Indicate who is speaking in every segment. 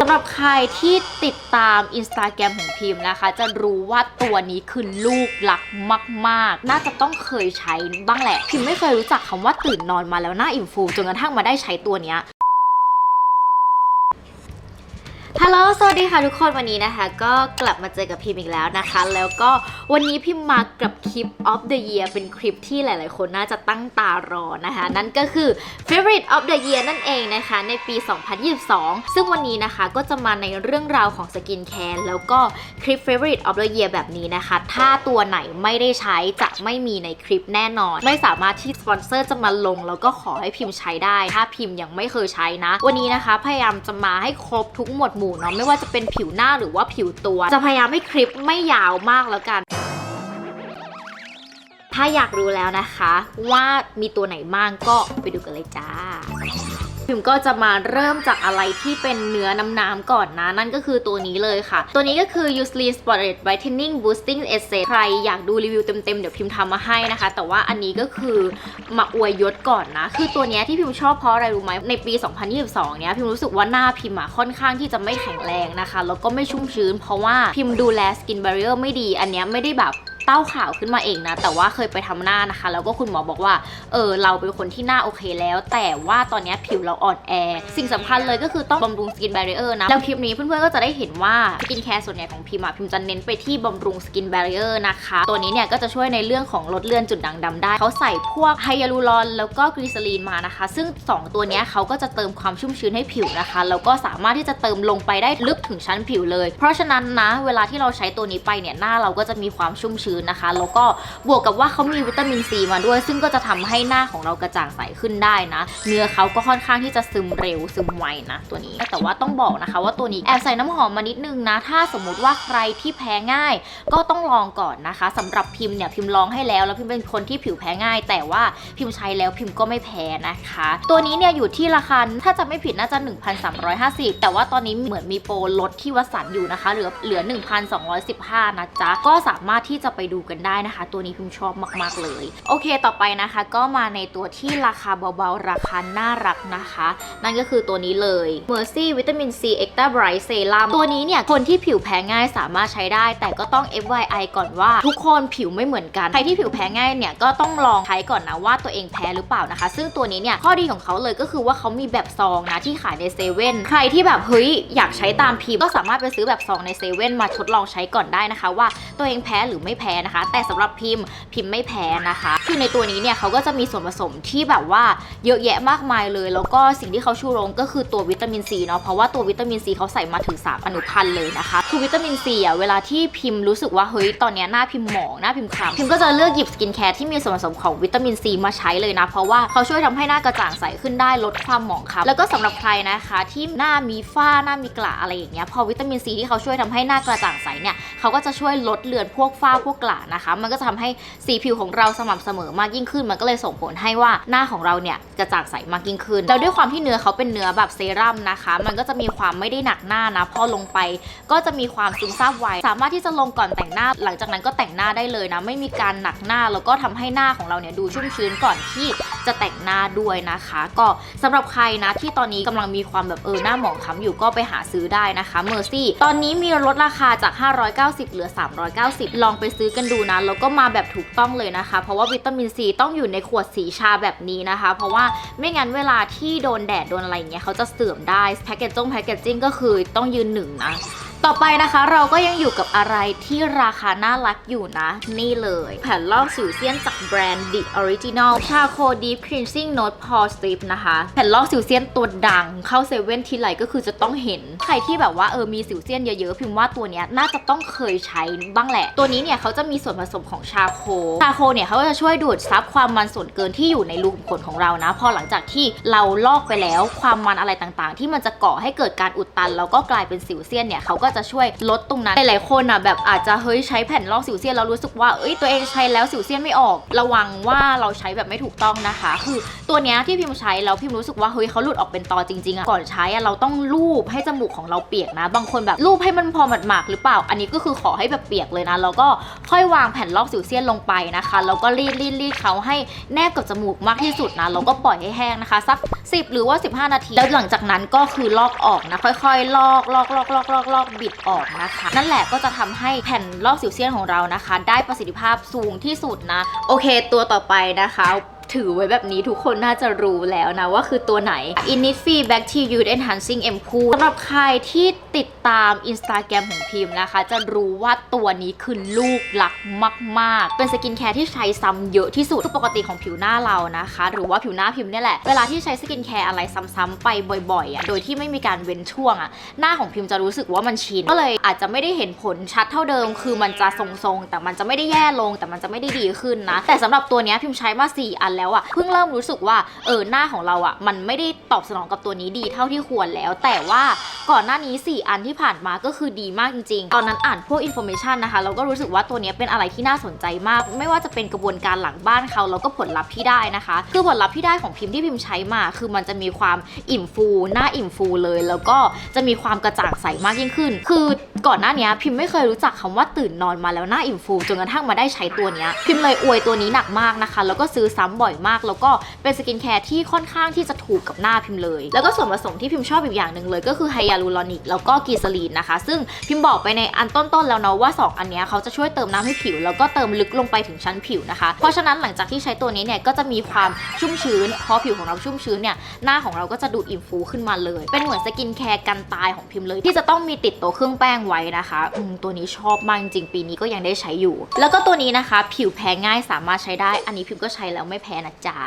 Speaker 1: สำหรับใครที่ติดตามอินสตาแกรมของพิมพ์นะคะ จะรู้ว่าตัวนี้คือลูกหลักมาก ๆ น่าจะต้องเคยใช้บ้างแหละ พิมพ์ไม่เคยรู้จักคำว่าตื่นนอนมาแล้วหน้าอิ่มฟูจนกระทั่งมาได้ใช้ตัวเนี้ย ฮัลโหล สวัสดีค่ะทุกคนวันนี้นะคะ ก็กลับมาเจอกับพิมพ์อีกแล้วนะคะ แล้วก็วันนี้พิมพ์มากับคลิป of the year เป็นคลิปที่หลายๆ คนน่าจะตั้งตารอนะคะ นั่นก็คือ favorite of the year นั่นเองนะคะ ในปี 2022 ซึ่งวันนี้นะคะก็จะมาในเรื่องราวของสกินแคร์แล้วก็คลิป favorite of the year แบบนี้นะคะ ถ้าตัวไหนไม่ได้ใช้จะไม่มีในคลิปแน่นอน ไม่สามารถที่สปอนเซอร์จะมาลง แล้วก็ขอให้พิมพ์ใช้ได้ ถ้าพิมพ์ยังไม่เคยใช้นะ วันนี้นะคะพยายามจะมาให้ครบทุกหมวดหมู่เนาะไม่ว่าจะเป็นผิวหน้าหรือว่าผิวตัว จะพยายามให้คลิปไม่ยาวมากแล้วกัน ถ้าอยากรู้แล้วนะคะ ว่ามีตัวไหนบ้างก็ไปดูกันเลยจ้า พิมก็จะมาเริ่มจากอะไรที่เป็นเนื้อน้ำๆก่อนนะ นั่นก็คือตัวนี้เลยค่ะ ตัวนี้ก็คือ Eucerin Spotted Whitening Boosting Essence ใครอยากดูรีวิวเต็มๆ เดี๋ยวพิมทำมาให้นะคะ แต่ว่าอันนี้ก็คือมาอวยยศก่อนนะ คือตัวนี้ที่พิมชอบเพราะอะไรรู้ไหมในปี 2022 เนี้ยพิมรู้สึกว่าหน้าพิมอะค่อนข้างที่จะไม่แข็งแรงนะคะ แล้วก็ไม่ชุ่มชื้น เพราะว่าพิมดูแล Skin Barrier ไม่ดี อันเนี้ยไม่ได้แบบ เต้าขาวขึ้นมาเองนะ แต่ว่าเคยไปทำหน้านะคะ แล้วก็คุณหมอบอกว่า เออ เราเป็นคนที่หน้าโอเคแล้ว แต่ว่าตอนนี้ผิวเราอ่อนแอ สิ่งสำคัญเลยก็คือต้องบำรุงสกินแบร r เออร์นะ แล้วคลิปนี้เพื่อนๆก็จะได้เห็นว่าสกินแคร์ส่วนใหญ่ของพิมอะพิมจะเน้นไปที่บำรุงสกินแบร r เออร์นะคะ ตัวนี้เนี่ยก็จะช่วยในเรื่องของลดเลือนจุดด่างดำได้ เขาใส่พวกไฮยาลูรอนแล้วก็กลีซอรีนมานะคะ ซึ่ง 2 ตัวนี้เขาก็จะเติมความชุ่มชื้นให้ผิวนะคะ แล้วก็สามารถที่จะเติมลงไปได้ลึกถึงชั้นผิวเลย เพราะฉะนั้นนะ เวลาที่เราใช้ตัวนี้ไปเนี่ยหน้าเราก็จะมีความชุ่มชื้นนะคะ แล้วก็บวกกับว่าเขามีวิตามินซีมาด้วย ซึ่งก็จะทำให้หน้าของเรากระจ่างใสขึ้นได้นะ เนื้อเขาก็ค่อนข้างที่จะซึมเร็วซึมไวนะตัวนี้ แต่ว่าต้องบอกนะคะ ว่าตัวนี้แอบใส่น้ำหอมมานิดนึงนะ ถ้าสมมุติว่าใครที่แพ้ง่าย ก็ต้องลองก่อนนะคะสำหรับพิมพ์เนี่ยพิมพ์ลองให้แล้ว แล้วพิมพ์เป็นคนที่ผิวแพ้ง่าย แต่ว่าพิมพ์ใช้แล้วพิมพ์ก็ไม่แพ้นะคะ ตัวนี้เนี่ยอยู่ที่ราคาถ้าจะไม่ผิดน่าจะ 1,350 แต่ว่าตอนนี้เหมือนมีโปรลดที่วัสันอยู่นะคะเหลือเหลือ 1,215นะจ๊ะก็สามารถที่จะไปดูกันได้นะคะ ตัวนี้พิมชอบมาก ๆ เลย โอเคต่อไปนะคะก็มาในตัวที่ราคาเบาๆ ราคาน่ารักนะคะ นั่นก็คือตัวนี้เลย Mercy วิตามิน C Extra Bright Serum ตัวนี้เนี่ย คนที่ผิวแพ้ง่ายสามารถใช้ได้ แต่ก็ต้อง FYI ก่อนว่า ทุกคนผิวไม่เหมือนกัน ใครที่ผิวแพ้ง่ายเนี่ย ก็ต้องลองใช้ก่อนนะว่าตัวเองแพ้หรือเปล่านะคะ ซึ่งตัวนี้เนี่ย ข้อดีของเขาเลยก็คือว่าเขามีแบบซองนะที่ขายในเซเว่นใครที่แบบเฮ้ยอยากใช้ตามพิมพ์ก็สามารถไปซื้อแบบซองในเซเว่นมาทดลองใช้ก่อนได้นะคะ ว่าตัวเองแพ้หรือไม่แพ้นะคะ แต่สำหรับพิมพ์พิมพ์ไม่แพ้นะคะ คือในตัวนี้เนี่ยเขาก็จะมีส่วนผสมที่แบบว่าเยอะแยะมากมายเลย แล้วก็สิ่งที่เขาชูโรงก็คือตัววิตามินซีเนาะเพราะว่าตัววิตามินซีเขาใส่มาถึง 3 อนุพันธ์เลยนะคะคือวิตามินซีอะเวลาที่พิมพ์รู้สึกว่าเฮ้ยตอนนี้หน้าพิมพ์หมองหน้าพิมพ์คล้ำพิมพ์ก็จะเลือกหยิบสกินแคร์ที่มีส่วนผสมของวิตามินซีมาใช้เลยนะ เพราะว่าเขาช่วยทำให้หน้ากระจ่างใสขึ้นได้ลดความหมองคล้ำแล้วก็สำหรับใครนะคะที่หน้ามีฝ้าหน้ามีกระอะไรอย่างเงี้ยพอวิตามินซีที่เขาช่วยทำให้หน้ากระจ่างใสเนี่ยเขาก็จะช่วยลดเลือนพวกฝ้าพวกกระนะคะ มันก็จะทำให้สีผิวของเราสม่ำเสมอมากยิ่งขึ้น มันก็เลยส่งผลให้ว่าหน้าของเราเนี่ยกระจ่างใสมากยิ่งขึ้น แล้วด้วยความที่เนื้อเขาเป็นเนื้อแบบเซรั่มนะคะ มันก็จะมีความไม่ได้หนักหน้านะ พอลงไปก็จะมีความซึมซาบไว สามารถที่จะลงก่อนแต่งหน้า หลังจากนั้นก็แต่งหน้าได้เลยนะ ไม่มีการหนักหน้า แล้วก็ทำให้หน้าของเราเนี่ยดูชุ่มชื้นก่อนที่จะแต่งหน้าด้วยนะคะ ก็สำหรับใครนะที่ตอนนี้กำลังมีความแบบเออหน้าหมองคล้ำอยู่ก็ไปหาซื้อได้นะคะเมอร์ซี่ตอนนี้มีลดราคาจาก 590 เหลือ 390 ลองไปซื้อกันดูนะแล้วก็มาแบบถูกต้องเลยนะคะ เพราะว่าวิตามินซีต้องอยู่ในขวดสีชาแบบนี้นะคะ เพราะว่าไม่งั้นเวลาที่โดนแดดโดนอะไรเงี้ยเขาจะเสื่อมได้แพคเกจจงแพคเกจจิ้งก็คือต้องยืนหนึ่งนะ ต่อไปนะคะเราก็ยังอยู่กับอะไรที่ราคาน่ารักอยู่นะ นี่เลย แผ่นลอกสิวเซียนจากแบรนด์ The Original Charcoal Deep Cleansing Note Pore Strip นะคะ แผ่นลอกสิวเซียนตัวดังเข้าเซเว่นทีไรก็คือจะต้องเห็น ใครที่แบบว่าเออมีสิวเซียนเยอะๆ พิมพ์ว่าตัวเนี้ยน่าจะต้องเคยใช้บ้างแหละ ตัวนี้เนี่ยเขาจะมีส่วนผสมของชาโคชาโคเนี่ยเขาก็จะช่วยดูดซับความมันส่วนเกินที่อยู่ในรูขุมขนของเรานะ พอหลังจากที่เราลอกไปแล้วความมันอะไรต่างๆ ที่มันจะก่อให้เกิดการอุดตัน แล้วก็กลายเป็นสิวเซียนเนี่ยเขาก็จะช่วยลดตรงนั้น หลายๆคนอะแบบอาจจะเฮ้ยใช้แผ่นลอกสิวเซียนแล้วรู้สึกว่าเอ้ยตัวเองใช้แล้วสิวเซียนไม่ออก ระวังว่าเราใช้แบบไม่ถูกต้องนะคะ คือตัวเนี้ยที่พิมใช้แล้วพิมรู้สึกว่าเฮ้ยเขาหลุดออกเป็นตอจริงๆอะก่อนใช้อะเราต้องลูบให้จมูกของเราเปียกนะ บางคนแบบลูบให้มันพอหมาดๆหรือเปล่า อันนี้ก็คือขอให้แบบเปียกเลยนะแล้วก็ค่อยวางแผ่นลอกสิวเซียนลงไปนะคะแล้วก็รีดรีดรีดเขาให้แนบกับจมูกมากที่สุดนะแล้วก็ปล่อยให้แห้งนะคะสัก 10 หรือว่า 15 นาที แล้วหลังจากนั้นก็คือลอกออกนะค่อยๆ ลอกลอกลอกลอกลอกลอกบิดออกนะคะ นั่นแหละก็จะทำให้แผ่นลอกสิวเซียนของเรานะคะ ได้ประสิทธิภาพสูงที่สุดนะ โอเค ตัวต่อไปนะคะ ถือไว้แบบนี้ทุกคนน่าจะรู้แล้วนะ ว่าคือตัวไหน Innisfree Bacteria Youth Enhancing Ampoule สำหรับใครที่ติดตาม Instagram ของพิมพ์นะคะ จะรู้ว่าตัวนี้คือลูกหลักมาก ๆ เป็นสกินแคร์ที่ใช้ซ้ำเยอะที่สุดคือปกติของผิวหน้าเรานะคะ หรือว่าผิวหน้าพิมพ์เนี่ยแหละ เวลาที่ใช้สกินแคร์อะไรซ้ำๆไปบ่อยๆอะโดยที่ไม่มีการเว้นช่วงอะหน้าของพิมพ์จะรู้สึกว่ามันชินก็เลยอาจจะไม่ได้เห็นผลชัดเท่าเดิม คือมันจะทรงๆแต่มันจะไม่ได้แย่ลง แต่มันจะไม่ได้ดีขึ้นนะแต่สำหรับตัวนี้พิมพ์ใช้มา4อันแล้วอะเพิ่งเริ่มรู้สึกว่าเออหน้าของเราอะมันไม่ได้ตอบสนองกับตัวนี้ดีเท่าที่ควรแล้ว แต่ว่าก่อนหน้านี้ 4 อันที่ผ่านมาก็คือดีมากจริง ๆ ตอนนั้นอ่านพวกอินโฟเมชันนะคะเราก็รู้สึกว่าตัวนี้เป็นอะไรที่น่าสนใจมาก ไม่ว่าจะเป็นกระบวนการหลังบ้านเขาแล้วก็ผลลัพธ์ที่ได้นะคะ คือผลลัพธ์ที่ได้ของพิมพ์ที่พิมพ์ใช้มา คือมันจะมีความอิ่มฟูหน้าอิ่มฟูเลย แล้วก็จะมีความกระจ่างใสมากยิ่งขึ้น คือก่อนหน้านี้พิมพ์ไม่เคยรู้จักคำว่าตื่นนอนมาแล้วหน้าอิ่มฟูจนกระทั่งมาได้ใช้ตัวนี้พิมพ์เลยอวยตัวนี้หนักมากนะคะ แล้วก็ซื้อซ้ำบ่อย่อยมาก แล้วก็เป็นสกินแคร์ที่ค่อนข้างที่จะถูกกับหน้าพิมพ์เลย แล้วก็ส่วนผสมที่พิมพ์ชอบอีกอย่างหนึ่งเลย ก็คือไฮยาลูรอนิกแล้วก็กีซาลีนนะคะ ซึ่งพิมพ์บอกไปในอันต้นๆแล้วเนาะว่า 2 อันเนี้ยเขาจะช่วยเติมน้ำให้ผิว แล้วก็เติมลึกลงไปถึงชั้นผิวนะคะ เพราะฉะนั้นหลังจากที่ใช้ตัวนี้เนี่ยก็จะมีความชุ่มชื้นพอผิวของเราชุ่มชื้นเนี่ยหน้าของเราก็จะดูอิ่มฟูขึ้นมาเลย เป็นเหมือนสกินแคร์กันตายของพิมพ์เลย ที่จะต้องมีติดตัวเครื่องแป้งไว้นะคะอืมตัวนี้ชอบมากจริงปีนี้ก็ยังได้ใช้อยู่ แล้วก็ตัวนี้นะคะ ผิวแพ้ง่ายสามารถใช้ได้ อันนี้พิมพ์ก็ใช้แล้วไม่แพ้นะจ๊ะ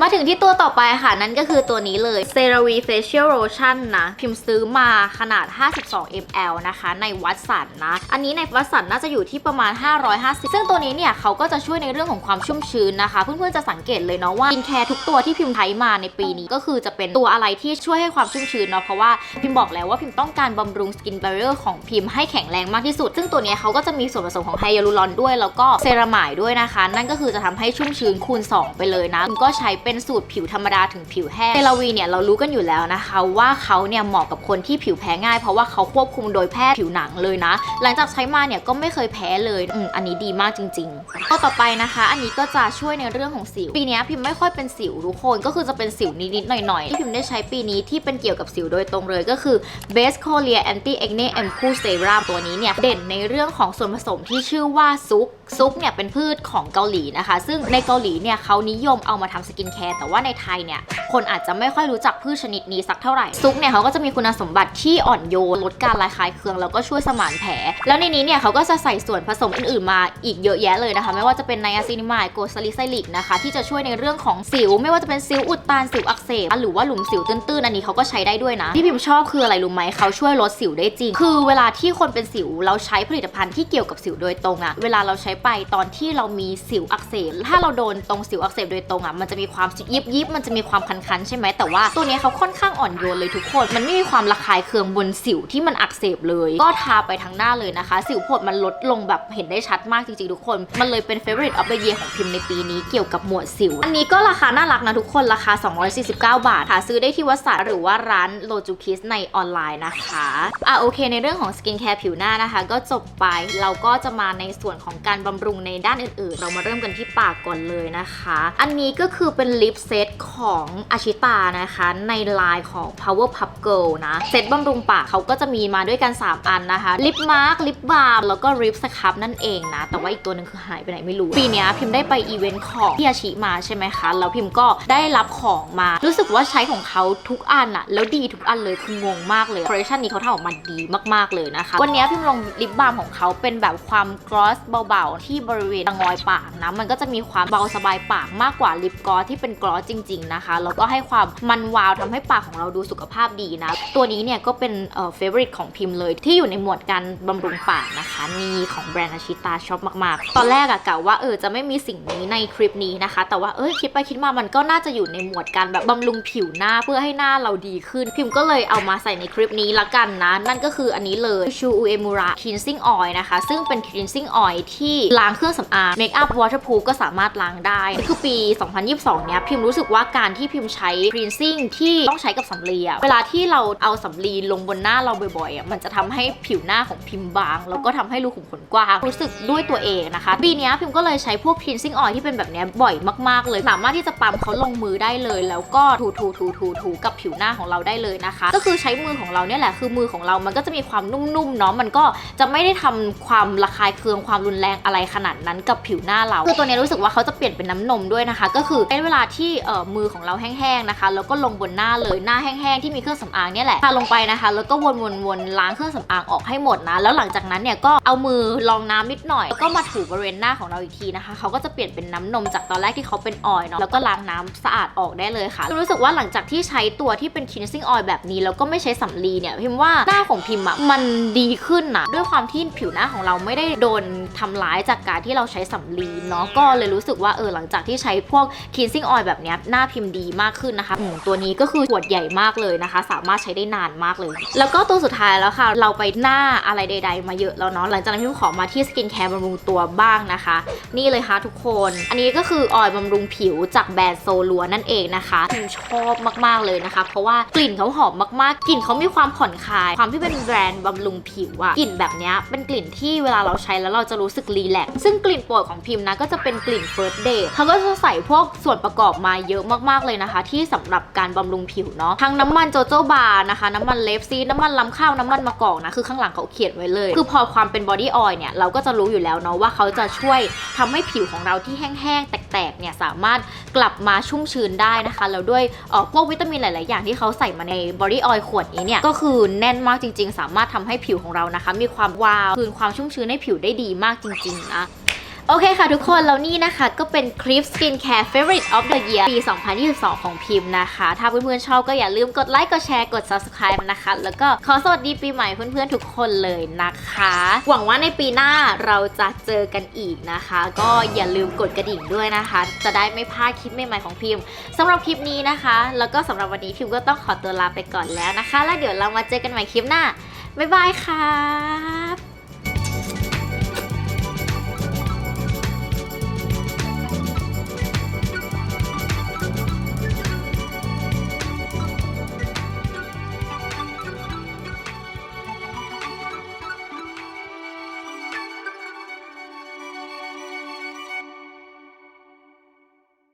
Speaker 1: มาถึงที่ตัวต่อไปค่ะ นั่นก็คือตัวนี้เลย CeraVe Facial Lotion นะพิมพ์ซื้อมาขนาด 52 ml นะคะ ในวัดสันนะ อันนี้ในวัดสันน่าจะอยู่ที่ประมาณ 550 ซึ่งตัวนี้เนี่ยเขาก็จะช่วยในเรื่องของความชุ่มชื้นนะคะ เพื่อนๆจะสังเกตเลยเนาะว่ากินแคร์ทุกตัวที่พิมพ์ใช้มาในปีนี้ก็คือจะเป็นตัวอะไรที่ช่วยให้ความชุ่มชื้นเนาะเพราะว่าพิมพ์บอกแล้วว่าพิมพ์ต้องการบำรุงสกิน b บ r เ i อร์ของพิมพ์ให้แข็งแรงมากที่สุด ซึ่งตัวนี้เขาก็จะมีส่วนผสมของไฮยาลูรอนด้วย แล้วก็เซรามายด้วยนะคะ นั่นก็คือจะทำให้ชุ่มชื้นคูณ 2 ไปเลยนะก็ใช้เป็นสูตรผิวธรรมดาถึงผิวแห้งเซราวีเนี่ยเรารู้กันอยู่แล้วนะคะ ว่าเขาเนี่ยเหมาะกับคนที่ผิวแพ้ง่าย เพราะว่าเขาควบคุมโดยแพทย์ผิวหนังเลยนะ หลังจากใช้มาเนี่ยก็ไม่เคยแพ้เลยอืมอันนี้ดีมากจริงๆข้อต่อไปนะคะ อันนี้ก็จะช่วยในเรื่องของสิว ปีนี้พิมไม่ค่อยเป็นสิวทุกคนก็คือจะเป็นสิวนิดๆหน่อยๆที่พิมได้ใช้ปีนี้ที่เป็นเกี่ยวกับสิวโดยตรงเลยก็คือ Best Korea Anti Acne Ampoule Serum ตัวนี้เนี่ยเด่นในเรื่องของส่วนผสมที่ชื่อว่าซุก ซุกเนี่ยเป็นพืชของเกาหลีนะคะ ซึ่งในเกาหลีเนี่ยเขานิยมเอามาทำสกินแคร์แต่ว่าในไทยเนี่ยคนอาจจะไม่ค่อยรู้จักพืชชนิดนี้สักเท่าไหร่ ซุกเนี่ยเขาก็จะมีคุณสมบัติที่อ่อนโยนลดการระคายเคืองแล้วก็ช่วยสมานแผล แล้วในนี้เนี่ยเขาก็จะใส่ส่วนผสมอื่นๆมาอีกเยอะแยะเลยนะคะ ไม่ว่าจะเป็นไนอาซินิมายโกซาลิไซลิกนะคะที่จะช่วยในเรื่องของสิว ไม่ว่าจะเป็นสิวอุดตันสิวอักเสบหรือว่าหลุมสิวตื้นๆอันนี้เขาก็ใช้ได้ด้วยนะ ที่พิมชอบคืออะไรรู้ไหมเขาช่วยลดสิวได้จริง คือเวลาที่คนเป็นสิวเราใช้ผลิตภัณฑ์ที่เกี่ยวกับสิวโดยตรงอะเวลาเราใช้ไปตอนที่เรามีสิวอักเสบ ถ้าเราโดนตรงสิวอักเสบโดยตรงอะมันจะมีความยิบยิบมันจะมีความคันๆใช่ไหม แต่ว่าตัวนี้เขาค่อนข้างอ่อนโยนเลยทุกคน มันไม่มีความระคายเคืองบนสิวที่มันอักเสบเลย ก็ทาไปทั้งหน้าเลยนะคะ สิวผดมันลดลงแบบเห็นได้ชัดมากจริงๆทุกคน มันเลยเป็น favorite of the year ของพิมพ์ในปีนี้เกี่ยวกับหมวดสิว อันนี้ก็ราคาน่ารักนะทุกคน ราคา 249 บาท หาซื้อได้ที่วัสันหรือว่าร้านโลจูคิสในออนไลน์นะคะอะโอเค ในเรื่องของสกินแคร์ผิวหน้านะคะ ก็จบไป เราก็จะมาในส่วนของการบำรุงในด้านอื่นๆ เรามาเริ่มกันที่ปากก่อนเลยนะคะ อันนี้ก็คือเป็นลิปเซตของอาชิตานะคะในลายของ Power Pup Girl นะเซตบำรุงปากเขาก็จะมีมาด้วยกัน 3 อันนะคะลิปมาร์กลิปบาล์มแล้วก็ลิปสครับนั่นเองนะแต่ว่าอีกตัวหนึ่งคือหายไปไหนไม่รู้ ปีนี้พิมพ์ได้ไปอีเวนต์ของพี่อาชิมาใช่ไหมคะแล้วพิมพ์ก็ได้รับของมา รู้สึกว่าใช้ของเขาทุกอันอะแล้วดีทุกอันเลยคืองงมากเลยคอลเลคชันนี้เขาทำออกมาดีมากๆเลยนะคะ วันนี้พิมพ์ลงลิปบาล์มของเขาเป็นแบบความกรอสเบาที่บริเวณงอยปากนะ มันก็จะมีความเบาสบายปากมากกว่าลิปกลอสที่เป็นกลอสจริง ๆ นะคะ แล้วก็ให้ความมันวาวทำให้ปากของเราดูสุขภาพดีนะ ตัวนี้เนี่ยก็เป็นเอ่อเฟเวอริตของพิมพ์เลยที่อยู่ในหมวดการบำรุงปากนะคะนีของแบรนด์อาชิตาชอบมากๆ ตอนแรกอะกะว่าเออจะไม่มีสิ่งนี้ในคลิปนี้นะคะ แต่ว่าเอ้ยคิดไปคิดมามันก็น่าจะอยู่ในหมวดการแบบบำรุงผิวหน้าเพื่อให้หน้าเราดีขึ้น พิมพ์ก็เลยเอามาใส่ในคลิปนี้ละกันนะ นั่นก็คืออันนี้เลยชูอุเอมูระ cleansing oil นะคะ ซึ่งเป็น cleansing oil ที่ล้างเครื่องสำอาง make up waterproof ก็สามารถล้างได้ คือปี 2022 เนี้ยพิมพ์รู้สึกว่าการที่พิมพ์ใช้ cleansing ที่ต้องใช้กับสำลีอะเวลาที่เราเอาสำลีลงบนหน้าเราบ่อยๆอะมันจะทำให้ผิวหน้าของพิมพ์บาง แล้วก็ทำให้รูขุมขนกว้าง รู้สึกด้วยตัวเองนะคะ ปีเนี้ยพิมพ์ก็เลยใช้พวก cleansing oil ที่เป็นแบบเนี้ยบ่อยมากๆเลย สามารถที่จะปั๊มเขาลงมือได้เลย แล้วก็ถูถูถูถูถูกับผิวหน้าของเราได้เลยนะคะ ก็คือใช้มือของเราเนี่ยแหละคือมือของเรามันก็จะมีความนุ่มๆเนาะมันก็จะไม่ได้ทำความระคายเคืองความรุนแรงอะไรขนาดนั้นกับผิวหน้าเราคือตัวนี้รู้สึกว่าเขาจะเปลี่ยนเป็นน้ำนมด้วยนะคะ ก็คือในเวลาที่เอ่อมือของเราแห้งๆนะคะ แล้วก็ลงบนหน้าเลยหน้าแห้งๆที่มีเครื่องสำอางเนี่ยแหละทาลงไปนะคะ แล้วก็วนๆๆล้างเครื่องสำอางออกให้หมดนะ แล้วหลังจากนั้นเนี่ยก็เอามือรองน้ำนิดหน่อยแล้วก็มาถูบริเวณหน้าของเราอีกทีนะคะเขาก็จะเปลี่ยนเป็นน้ำนมจากตอนแรกที่เขาเป็นออยเนาะแล้วก็ล้างน้ำสะอาดออกได้เลยค่ะรู้สึกว่าหลังจากที่ใช้ตัวที่เป็น cleansing oil แบบนี้แล้วก็ไม่ใช้สำลีเนี่ยพิมว่าหน้าของพิมอะมันดีขึ้นนะด้วยความที่ผิวหน้าของเราไม่ได้โดนทำร้ายจากการที่เราใช้สำลีเนาะก็เลยรู้สึกว่าเออหลังจากที่ใช้พวก cleansing oil แบบนี้หน้าพิมพ์ดีมากขึ้นนะคะตัวนี้ก็คือขวดใหญ่มากเลยนะคะ สามารถใช้ได้นานมากเลย แล้วก็ตัวสุดท้ายแล้วค่ะ เราไปหน้าอะไรใด ๆ มาเยอะแล้วเนาะหลังจากนั้นพิมขอมาที่สกินแคร์บำรุงตัวบ้างนะคะ นี่เลยค่ะทุกคน อันนี้ก็คือออยล์บำรุงผิวจากแบรนด์โซลัวนั่นเองนะคะพิมชอบมากๆเลยนะคะ เพราะว่ากลิ่นเขาหอมมากๆกลิ่นเขามีความผ่อนคลาย ความที่เป็นแบรนด์บำรุงผิวอะกลิ่นแบบนี้เป็นกลิ่นที่เวลาเราใช้แล้วเราจะรู้สึกรีแลกซึ่งกลิ่นโปรดของพิมนะก็จะเป็นกลิ่น first day เขาก็จะใส่พวกส่วนประกอบมาเยอะมากๆเลยนะคะ ที่สำหรับการบำรุงผิวเนาะทั้งน้ำมันโจโจบาร์นะคะ น้ำมันเลฟซีน้ำมันลำข้าวน้ำมันมะกอกนะคือข้างหลังเขาเขียนไว้เลย คือพอความเป็นบอดี้ออยล์เนี่ยเราก็จะรู้อยู่แล้วเนาะว่าเขาจะช่วยทำให้ผิวของเราที่แห้งๆแตกๆเนี่ยสามารถกลับมาชุ่มชื้นได้นะคะแล้วด้วยพวกวิตามินหลาย ๆ อย่างที่เขาใส่มาในบอดี้ออยล์ขวดนี้เนี่ยก็คือแน่นมากจริง ๆ สามารถทำให้ผิวของเรานะคะ มีความวาวคืนความชุ่มชื้นให้ผิวได้ดีมากจริง ๆนะ โอเคค่ะทุกคนแล้วนี่นะคะก็เป็นคลิป Skincare Favorite of the Year ปี 2022 ของพิมพ์นะคะ ถ้าเพื่อนๆชอบก็อย่าลืมกดไลค์ กดแชร์ กด Subscribe นะคะ แล้วก็ขอสวัสดีปีใหม่เพื่อนๆทุกคนเลยนะคะ หวังว่าในปีหน้าเราจะเจอกันอีกนะคะ ก็อย่าลืมกดกระดิ่งด้วยนะคะ จะได้ไม่พลาดคลิปใหม่ๆของพิมพ์สำหรับคลิปนี้นะคะ แล้วก็สำหรับวันนี้พิมพ์ก็ต้องขอตัวลาไปก่อนแล้วนะคะ แล้วเดี๋ยวเรามาเจอกันใหม่คลิปหน้าบ๊ายบายครับ